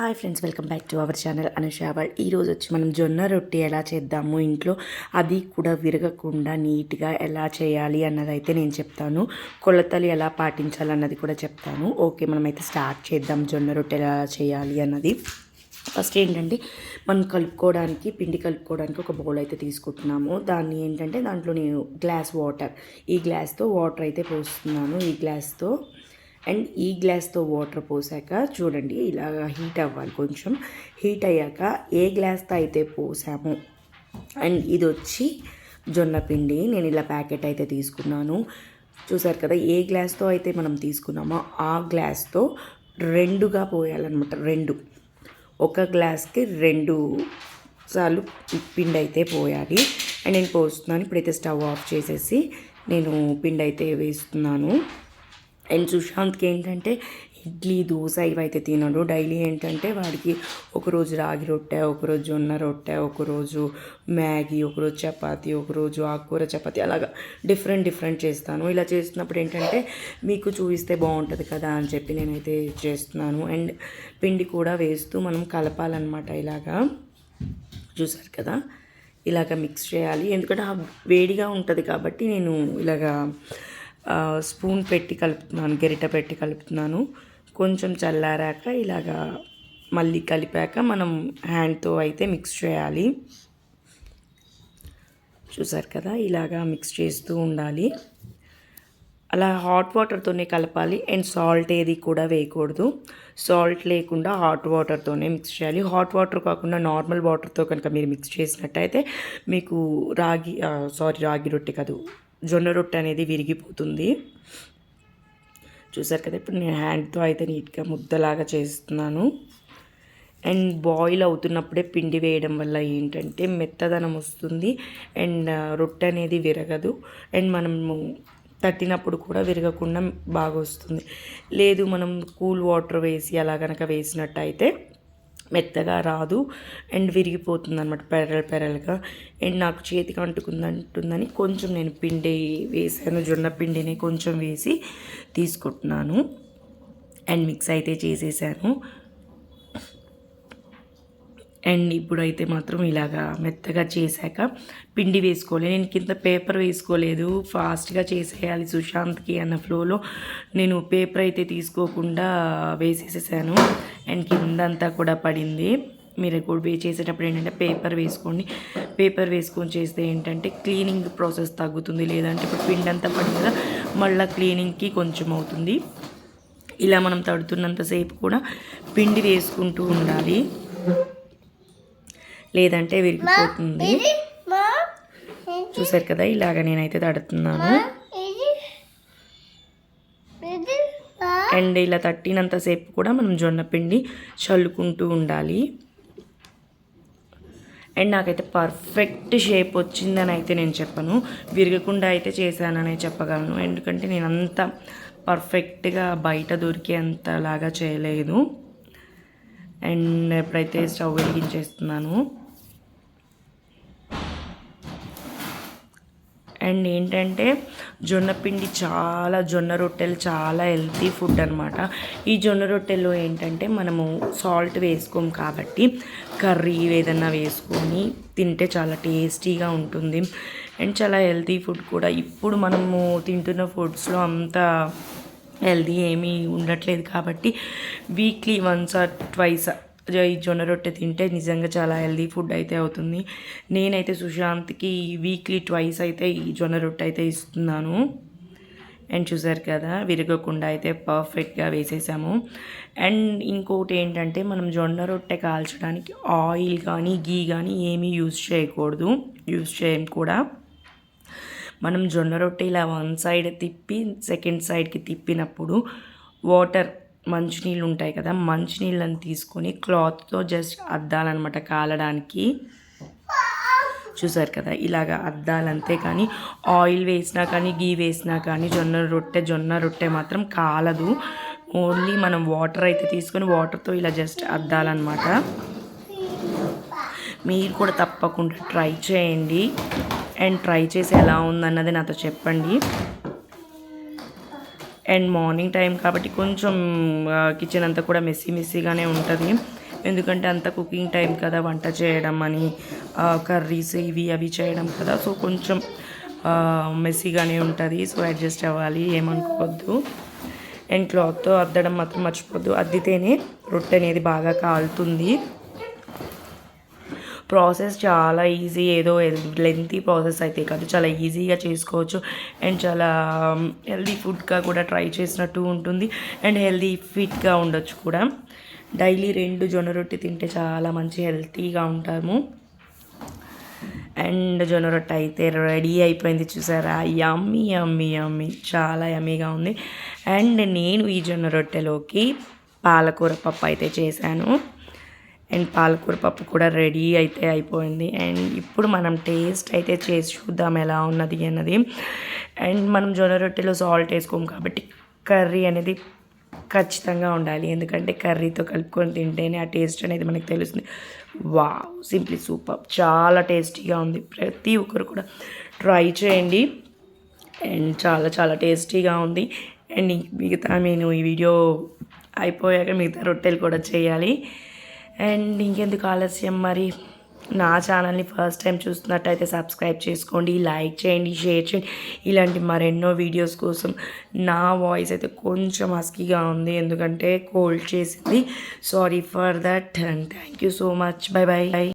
Hi friends welcome back to our channel అనుషావల్ ఈరోజు వచ్చి మనం జొన్న రొట్టె ఎలా చేద్దాము ఇంట్లో అది కూడా విరగకుండా నీట్గా ఎలా చేయాలి అన్నది అయితే నేను చెప్తాను. కొలతలు ఎలా పాటించాలి అన్నది కూడా చెప్తాను. ఓకే మనమైతే స్టార్ట్ చేద్దాం జొన్న రొట్టె ఎలా చేయాలి అన్నది. ఫస్ట్ ఏంటంటే మనం కలుపుకోవడానికి పిండి కలుపుకోవడానికి ఒక బౌల్ అయితే తీసుకుంటున్నాము. దాన్ని ఏంటంటే దాంట్లో నేను గ్లాస్ వాటర్ ఈ గ్లాస్తో వాటర్ అయితే పోస్తున్నాను. ఈ గ్లాస్తో అండ్ ఈ గ్లాస్తో వాటర్ పోసాక చూడండి ఇలాగ హీట్ అవ్వాలి కొంచెం. హీట్ అయ్యాక ఏ గ్లాస్తో అయితే పోసాము అండ్ ఇది వచ్చి జొన్న పిండి. నేను ఇలా ప్యాకెట్ అయితే తీసుకున్నాను. చూసారు కదా ఏ గ్లాస్తో అయితే మనం తీసుకున్నామో ఆ గ్లాస్తో రెండుగా పోయాలన్నమాట రెండు. ఒక గ్లాస్కి రెండు సార్లు పిండి అయితే పోయాలి. అండ్ నేను పోస్తున్నాను ఇప్పుడైతే స్టవ్ ఆఫ్ చేసేసి నేను పిండి అయితే వేస్తున్నాను. అండ్ సుశాంత్కి ఏంటంటే ఇడ్లీ దోశ ఇవైతే తినడు. డైలీ ఏంటంటే వాడికి ఒకరోజు రాగి రొట్టె ఒకరోజు జొన్న రొట్టె ఒకరోజు మ్యాగీ ఒకరోజు చపాతి ఒకరోజు ఆకుకూర చపాతి అలాగా డిఫరెంట్ డిఫరెంట్ చేస్తాను. ఇలా చేస్తున్నప్పుడు ఏంటంటే మీకు చూపిస్తే బాగుంటుంది కదా అని చెప్పి నేనైతే చేస్తున్నాను. అండ్ పిండి కూడా వేస్తూ మనం కలపాలన్నమాట ఇలాగా. చూసారు కదా? ఇలాగ మిక్స్ చేయాలి. ఎందుకంటే వేడిగా ఉంటుంది కాబట్టి నేను ఇలాగా స్పూన్ పెట్టి కలుపుతున్నాను గరిట పెట్టి కలుపుతున్నాను. కొంచెం చల్లారాక ఇలాగా మళ్ళీ కలిపాక మనం హ్యాండ్తో అయితే మిక్స్ చేయాలి. చూసారు కదా? ఇలాగా మిక్స్ చేస్తూ ఉండాలి. అలా హాట్ వాటర్తోనే కలపాలి. అండ్ సాల్ట్ ఏది కూడా వేయకూడదు. సాల్ట్ లేకుండా హాట్ వాటర్తోనే మిక్స్ చేయాలి. హాట్ వాటర్ కాకుండా నార్మల్ వాటర్తో కనుక మీరు మిక్స్ చేసినట్టయితే మీకు రాగి సారీ రాగి రొట్టె కాదు జొన్న రొట్టె అనేది విరిగిపోతుంది. చూసారు కదా ఇప్పుడు నేను హ్యాండ్తో అయితే నీట్గా ముద్దలాగా చేస్తున్నాను. అండ్ బాయిల్ అవుతున్నప్పుడే పిండి వేయడం వల్ల ఏంటంటే మెత్తదనం వస్తుంది. అండ్ రొట్టె అనేది విరగదు. అండ్ మనము తట్టినప్పుడు కూడా విరగకుండా బాగా వస్తుంది లేదు మనం కూల్ వాటర్ వేసి అలా కనుక వేసినట్టయితే మెత్తగా రాదు. అండ్ విరిగిపోతుంది అనమాట పెరల్ పెరల్గా. అండ్ నాకు చేతికి అంటుకుందంటుందని కొంచెం నేను పిండి వేసాను. జొన్న పిండిని కొంచెం వేసి తీసుకుంటున్నాను. అండ్ మిక్స్ అయితే చేసేసాను. అండ్ ఇప్పుడైతే మాత్రం ఇలాగా మెత్తగా చేశాక పిండి వేసుకోలేదు నేను కింద పేపర్ వేసుకోలేదు. ఫాస్ట్గా చేసేయాలి సుశాంత్కి అన్న ఫ్లోలో నేను పేపర్ అయితే తీసుకోకుండా వేసేసేసాను. అండ్ కిందంతా కూడా పడింది. మీరు కూడా చేసేటప్పుడు ఏంటంటే పేపర్ వేసుకోండి. పేపర్ వేసుకొని చేస్తే ఏంటంటే క్లీనింగ్ ప్రాసెస్ తగ్గుతుంది. లేదంటే ఇప్పుడు పిండి అంతా పడింది కదా మళ్ళీ క్లీనింగ్కి కొంచెం అవుతుంది. ఇలా మనం తడుతున్నంతసేపు కూడా పిండి వేసుకుంటూ ఉండాలి. లేదంటే విరిగిపోతుంది. చూసారు కదా ఇలాగ నేనైతే తడుతున్నాను. అండ్ ఇలా తట్టినంతసేపు కూడా మనం జొన్న పిండి చల్లుకుంటూ ఉండాలి. అండ్ నాకైతే పర్ఫెక్ట్ షేప్ వచ్చిందని అయితే నేను చెప్పను. విరగకుండా అయితే చేశాననే చెప్పగలను. ఎందుకంటే నేను అంత పర్ఫెక్ట్గా బయట దొరికే అంతలాగా చేయలేదు. అండ్ ఎప్పుడైతే స్టవ్ వెలిగించేస్తున్నాను అండ్ ఏంటంటే జొన్న పిండి చాలా జొన్న రొట్టెలు చాలా హెల్తీ ఫుడ్ అనమాట ఈ జొన్న రొట్టెలో ఏంటంటే మనము సాల్ట్ వేసుకోం కాబట్టి కర్రీ ఏదన్నా వేసుకొని తింటే చాలా టేస్టీగా ఉంటుంది. అండ్ చాలా హెల్తీ ఫుడ్ కూడా. ఇప్పుడు మనము తింటున్న ఫుడ్స్లో అంత హెల్తీ ఏమీ ఉండట్లేదు కాబట్టి వీక్లీ వన్స్ ఆర్ ట్వైస్ ఈ జొన్న రొట్టె తింటే నిజంగా చాలా హెల్దీ ఫుడ్ అయితే అవుతుంది. నేనైతే సుశాంత్కి వీక్లీ ట్వైస్ అయితే ఈ జొన్న రొట్టె అయితే ఇస్తున్నాను. అండ్ చూసారు కదా విరగకుండా అయితే పర్ఫెక్ట్గా వేసేసాము. అండ్ ఇంకోటి ఏంటంటే మనం జొన్న రొట్టె కాల్చడానికి ఆయిల్ కానీ గీ కానీ ఏమీ యూజ్ చేయకూడదు. యూజ్ చేయం కూడా. మనం జొన్న రొట్టె ఇలా వన్ సైడ్ తిప్పి సెకండ్ సైడ్కి తిప్పినప్పుడు వాటర్ మంచినీళ్ళు ఉంటాయి కదా మంచినీళ్ళని తీసుకొని క్లాత్తో జస్ట్ అద్దాలన్నమాట కాలడానికి. చూసారు కదా ఇలాగ అద్దాలంతే కానీ ఆయిల్ వేసినా కానీ గీ వేసినా కానీ జొన్న రొట్టె జొన్న రొట్టె మాత్రం కాలదు. ఓన్లీ మనం వాటర్ అయితే తీసుకొని వాటర్తో ఇలా జస్ట్ అద్దాలన్నమాట. మీరు కూడా తప్పకుండా ట్రై చేయండి. అండ్ ట్రై చేసి ఎలా ఉందన్నది నాతో చెప్పండి. అండ్ మార్నింగ్ టైం కాబట్టి కొంచెం కిచెన్ అంతా కూడా మెస్సీ మెస్సీగానే ఉంటుంది. ఎందుకంటే అంత కుకింగ్ టైం కదా వంట చేయడం అని కర్రీస్ ఇవి అవి చేయడం కదా. సో కొంచెం మెస్సీగానే ఉంటుంది. సో అడ్జస్ట్ అవ్వాలి ఏమనుకోవద్దు. అండ్ క్లాత్తో అద్దడం మాత్రం మర్చిపోద్దు అద్దితేనే రొట్టె అనేది బాగా కాలుతుంది. ప్రాసెస్ చాలా ఈజీ ఏదో లెంతీ ప్రాసెస్ అయితే కాదు. చాలా ఈజీగా చేసుకోవచ్చు. అండ్ చాలా um, హెల్దీ ఫుడ్గా కూడా ట్రై చేసినట్టు ఉంటుంది. అండ్ హెల్దీ ఫిట్గా ఉండొచ్చు కూడా. డైలీ రెండు జొన్న రొట్టె తింటే చాలా మంచి హెల్తీగా ఉంటాము. అండ్ జొన్న రొట్టె అయితే రెడీ అయిపోయింది చూసారా? యమ్మీ యమ్మీ యమ్మీ చాలా యమ్మీగా ఉంది. అండ్ నేను ఈ జొన్న రొట్టెలోకి పాలకూర పప్పు అయితే చేశాను. అండ్ పాలకూర పప్పు కూడా రెడీ అయితే అయిపోయింది. అండ్ ఇప్పుడు మనం టేస్ట్ అయితే చేసి చూద్దాం ఎలా ఉన్నది అన్నది. అండ్ మనం జొన్న రొట్టెలో సాల్ట్ వేసుకోము కాబట్టి కర్రీ అనేది ఖచ్చితంగా ఉండాలి. ఎందుకంటే కర్రీతో కలుపుకొని తింటేనే ఆ టేస్ట్ అనేది మనకు తెలుస్తుంది. వావ్! Simply super! చాలా టేస్టీగా ఉంది. ప్రతి ఒక్కరు కూడా ట్రై చేయండి. అండ్ చాలా చాలా టేస్టీగా ఉంది. అండ్ మిగతా నేను ఈ వీడియో అయిపోయాక మిగతా రొట్టెలు కూడా చేయాలి. అండ్ ఇంకెందుకు ఆలస్యం మరి? నా ఛానల్ని ఫస్ట్ టైం చూస్తున్నట్టయితే సబ్స్క్రైబ్ చేసుకోండి లైక్ చేయండి షేర్ చేయండి. ఇలాంటి మరెన్నో వీడియోస్ కోసం నా వాయిస్ అయితే కొంచెం హస్కీగా ఉంది ఎందుకంటే కోల్డ్ చేసింది. Sorry for that and thank you so much. Bye bye.